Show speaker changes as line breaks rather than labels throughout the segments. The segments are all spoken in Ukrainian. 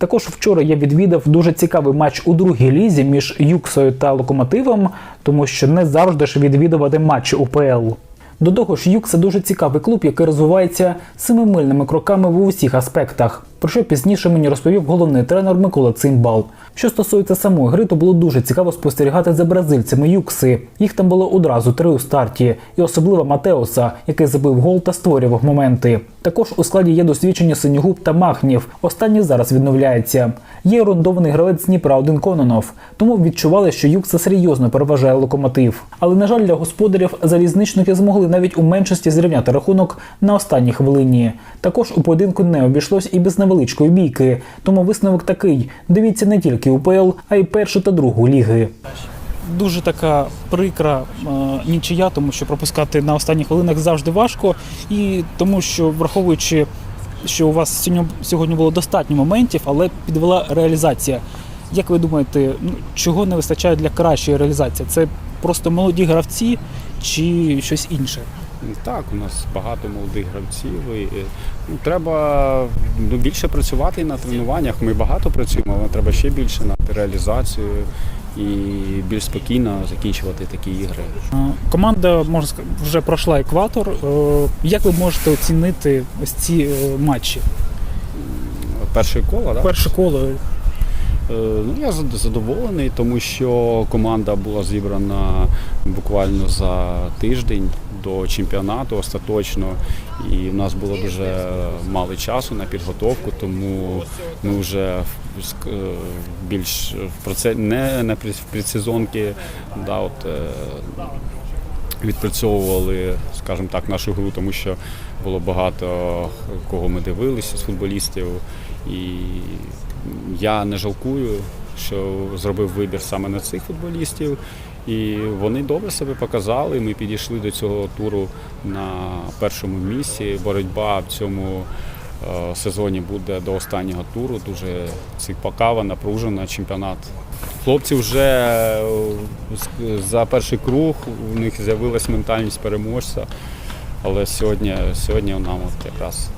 Також вчора я відвідав дуже цікавий матч у другій лізі між Юксою та Локомотивом, тому що не завжди ж відвідувати матчі УПЛ. До того ж, Юкса дуже цікавий клуб, який розвивається семимильними кроками в усіх аспектах. Про що пізніше мені розповів головний тренер Микола Цимбал. Що стосується самої гри, то було дуже цікаво спостерігати за бразильцями Юкси. Їх там було одразу три у старті, і особливо Матеоса, який забив гол та створював моменти. Також у складі є досвідчені Синігуб та Махнів. Останній зараз відновляється. Є орендований гравець Дніпра один Кононов, тому відчували, що Юкса серйозно переважає локомотив. Але на жаль, для господарів залізничники змогли навіть у меншості зрівняти рахунок на останній хвилині. Також у поєдинку не обійшлось і без невеличкої бійки. Тому висновок такий: дивіться не тільки УПЛ, а й першу та другу ліги. Дуже така прикра е, нічия, тому що пропускати на останніх хвилинах завжди важко, і тому що враховуючи, що у вас сьогодні, було достатньо моментів, але підвела реалізація. Як ви думаєте, ну, чого не вистачає для кращої реалізації? Це просто молоді гравці чи щось інше?
Так, у нас багато молодих гравців. І, ну, треба ну, більше працювати на тренуваннях. Ми багато працюємо, але треба ще більше на реалізацію і більш спокійно закінчувати такі ігри.
Е, Команда можна сказати, вже пройшла екватор. Е, Як ви можете оцінити ось ці е, матчі?
Перше коло, так?
Перше коло
Ну, я задоволений, тому що команда була зібрана буквально за тиждень до чемпіонату остаточно. І в нас було дуже мало часу на підготовку, тому ми вже е, більш в проце... не, в предсезонки, да, от, е, відпрацьовували, скажімо так, нашу гру, тому що було багато кого ми дивилися з футболістів. І я не жалкую, що зробив вибір саме на цих футболістів. І вони добре себе показали. Ми підійшли до цього туру на першому місці. Боротьба в цьому е, сезоні буде до останнього туру. Дуже цікава, напружена чемпіонат. Хлопці вже е, за перший круг у них з'явилась ментальність переможця. Але сьогодні, сьогодні нам от якраз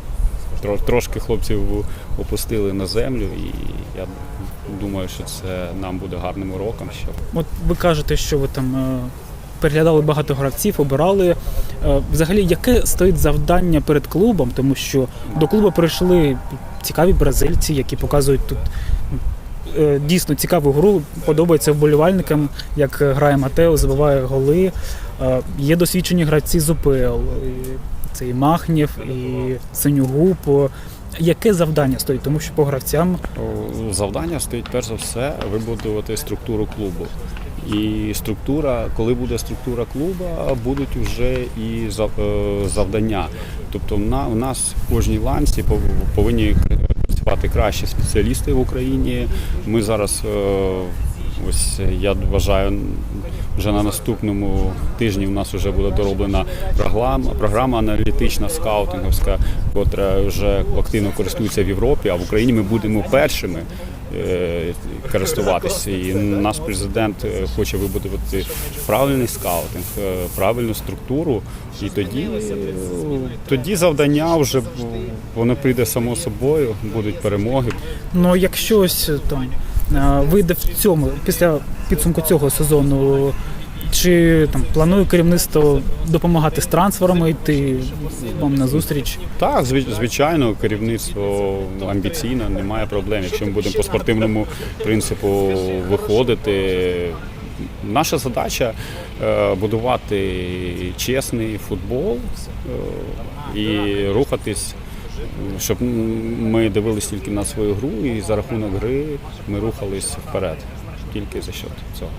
трошки хлопців опустили на землю, і я думаю, що це нам буде гарним уроком. Що
От ви кажете, що ви там е, переглядали багато гравців, обирали. Е, Взагалі, яке стоїть завдання перед клубом, тому що до клубу прийшли цікаві бразильці, які показують тут е, дійсно цікаву гру. Подобається вболівальникам, як грає Матео, забиває голи. Є досвідчені гравці з УПЛ. Це і Махнів, і Синюгуб. Яке завдання стоїть? Тому що по гравцям
завдання стоїть перш за все вибудувати структуру клубу. І структура, коли буде структура клубу, будуть вже і е, завдання. Тобто на, у нас в кожній ланці повинні працювати кращі спеціалісти в Україні. Ми зараз, е, ось я вважаю, вже на наступному тижні у нас вже буде дороблена програма, програма аналітична скаутинговська, котра вже активно користується в Європі, а в Україні ми будемо першими користуватися. І наш президент е, хоче вибудувати правильний скаутинг, е, правильну структуру. І тоді, е, тоді завдання вже воно прийде само собою, будуть перемоги.
Ну, якщо ось там е, вийде в цьому після підсумку цього сезону, чи там планує керівництво допомагати з трансферами йти вам на зустріч?
Так, звичайно, керівництво амбіційне, немає проблем. Якщо ми будемо по спортивному принципу виходити. Наша задача е, будувати чесний футбол е, і рухатись, щоб ми дивились тільки на свою гру, і за рахунок гри ми рухались вперед, тільки за счет цього.